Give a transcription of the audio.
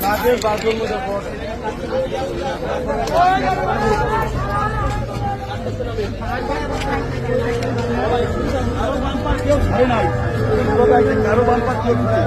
Nadie va a dormir de কারও bumper কেউ গ্রাম